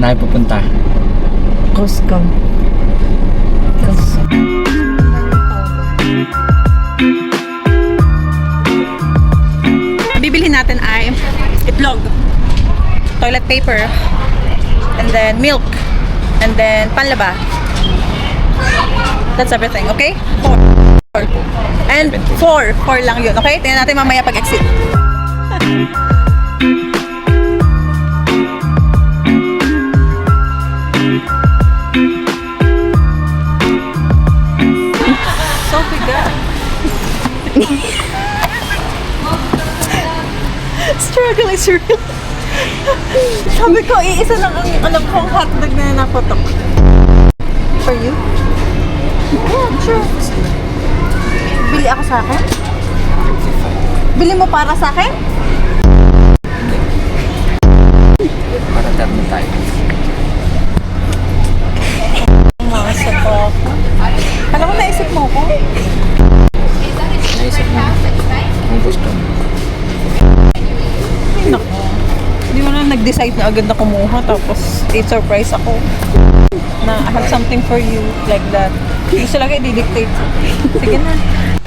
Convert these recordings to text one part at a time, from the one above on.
Saan tayo pupunta? Costco. Costco. Bibilhin natin ay itlog, toilet paper, and then milk, and then panlaba. That's everything, okay? Four. Four. And four. Four lang yun, okay? Tingnan natin mamaya pag-exit. Struggle is real. Sabi ko, iisa lang ang alam kong hotdog na napotok. For you? Yeah, sure. Bili ako sa akin? Bili mo para sa akin? Para tatlo tayo. Na nag-decide na agad na kumuha tapos i-surprise ako na I have something for you like that. Gusto lang i-dictate. Sige na.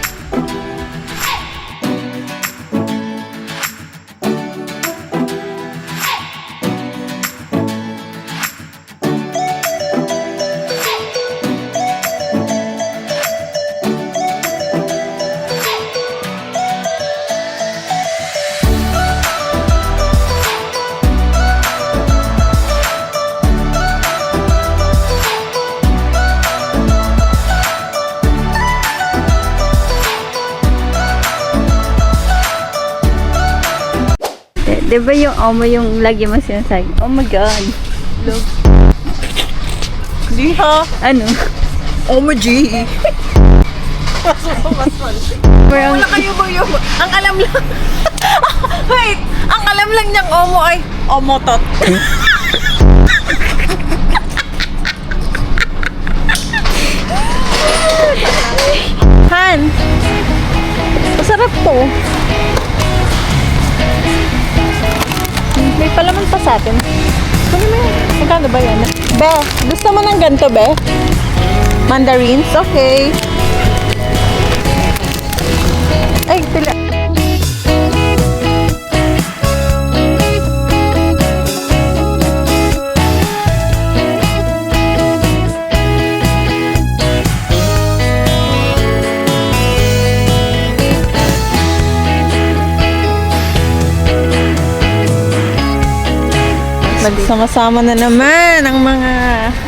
Di ba yung omo yung lagi mo sinasabi? Oh my God. Di ha? Ano? My G. Parang, Wala kayo ba yung... Ang alam lang... Wait! Ang alam lang niyang omo ay omotot. Han! Masarap to. Sa atin. Kunin mo yan. Magkano ba yan? Be, gusto mo ng ganito, be? Mandarins? Okay. Ay, pila. Nagsama-sama na naman ang mga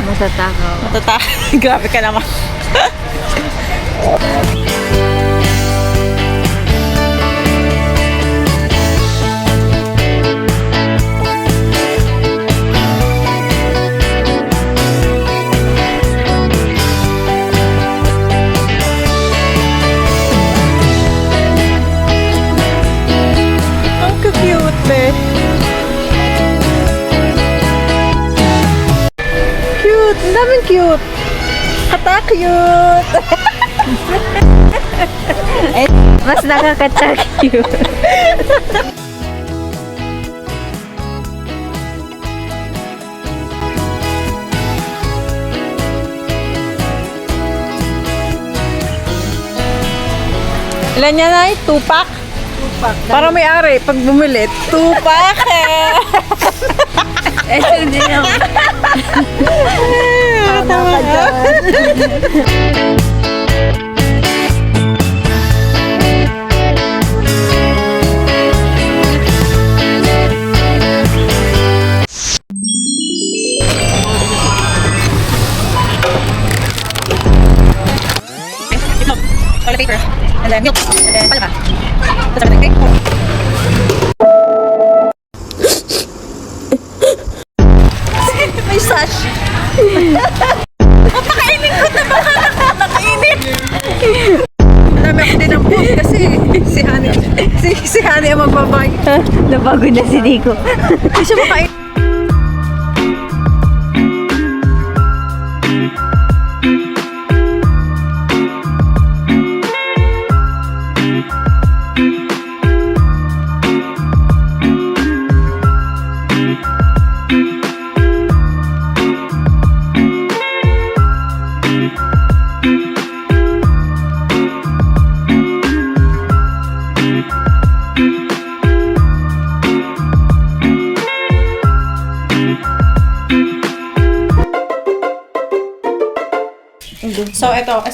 matatakaw. matata. Grabe ka naman. daming cute! Kata cute! Eh, mas nakakatsak yun. Ilan niya na eh? Tupak? Tupak. Para may ari, pag bumili, tupak eh! Eh, hindi naman. Tama ka Itlog, si Hani ang magbabay. Napagod na si Nico. Hindi siya makain.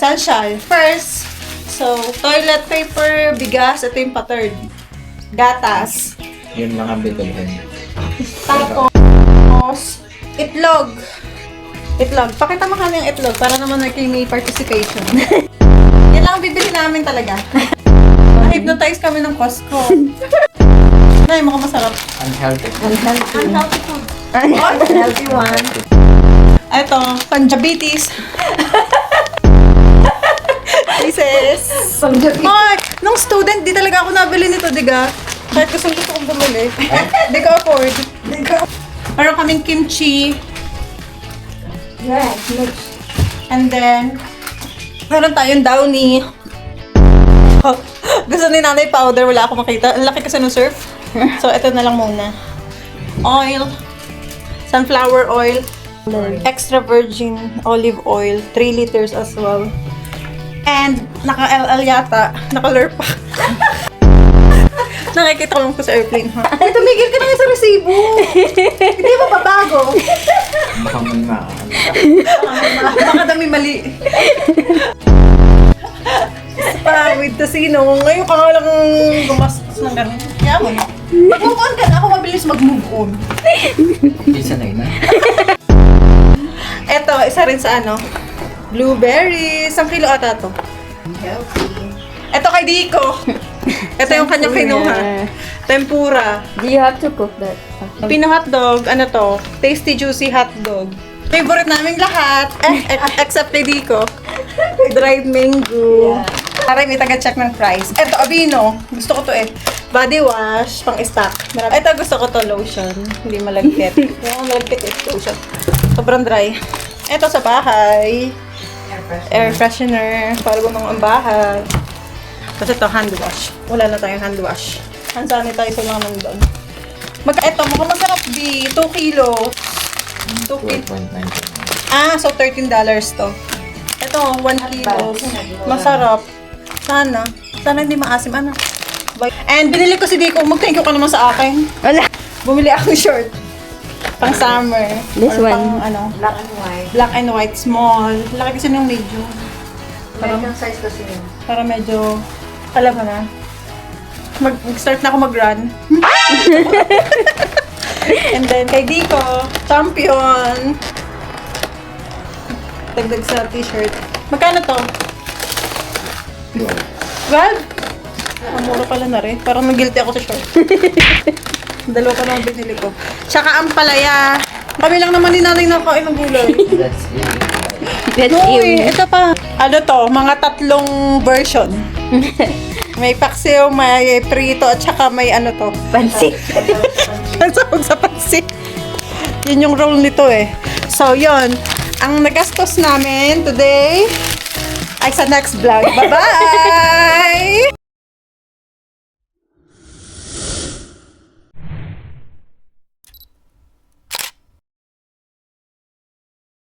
Essential. First, so, toilet paper, bigas, ito yung pa-third. Gatas. Yun mga bibilhin. Tapos, itlog. Itlog. Pakita mo kami yung itlog para naman may may participation. Yan lang ang bibili namin talaga. Na-hypnotize kami ng Costco. Nay, mukhang masarap. Unhealthy. Unhealthy food. Healthy one. Ito, panjabitis. Pieces. Ay, nung student, di talaga ako nabili nito, diga. Kahit gusto gusto kong bumili. Di ko afford. Di ko. Meron kaming kimchi. Yeah, And then, meron tayong downy. Oh, gusto ni nanay powder, wala ako makita. Ang laki kasi ng surf. So, ito na lang muna. Oil. Sunflower oil. Extra virgin olive oil. 3 liters as well. And, naka-LL yata. Naka-lure pa. Nakikita ko lang po sa airplane, ha? Ay, tumigil ka na nga sa resibo. Hindi mo babago. Baka man ma... Baka dami mali. Pa, with casino. Ngayon ka nga lang gumastos ng ganun. Kaya mo na. Mag-move on ka na. Ako mabilis mag-move on. Hindi sanay na. Eto, isa rin sa ano. Blueberries. Ang kilo ata to. Eto kay Dico. Ito yung kanyang kinuha. Tempura. Do you have to cook that? Pino hotdog, ano to? Tasty juicy hotdog. Favorite naming lahat. Eh, ex- except kay Dico. Dried mango. Para may taga-check ng price. Eto, Avino. Gusto ko to eh. Body wash, pang stock. Marami. Eto, gusto ko to lotion. Hindi malagkit. Yung malagkit eh, lotion. Sobrang dry. Eto sa bahay. Air freshener. Para gumang ang bahay. Tapos ito, hand wash. Wala na tayong hand wash. Hand sanitizer lang nandun. Mag eto, mukhang masarap di. 2 kilo. 2 kilo. 12.99. Ah, so $13 to. Ito, 1 kilo. Masarap. Sana. Sana hindi maasim. Ano? And binili ko si Dico. Mag-thank you ka naman sa akin. Wala. Bumili akong short. Pang summer. This Or one. Pang, ano, black and white. Black and white, small. Laki kasi ng medium. Medium size kasi yun. Para medyo, alam mo na. Mag, start na ako mag-run. And then, kay Dico, champion. Dagdag sa t-shirt. Magkano to? 12? Ang mura pala na rin. Parang nag-guilty ako sa short. Dalawa pa lang binili ko. Tsaka ang palaya. Kami lang naman ni nanay nakain ng gulay. That's it. That's Uy, you. ito pa. Ano to? Mga tatlong version. may paksiw, may prito, at saka may ano to. Pansit. Ang sahog sa pansit. Yun yung role nito eh. So, yun. Ang nagastos namin today ay sa next vlog. Bye-bye!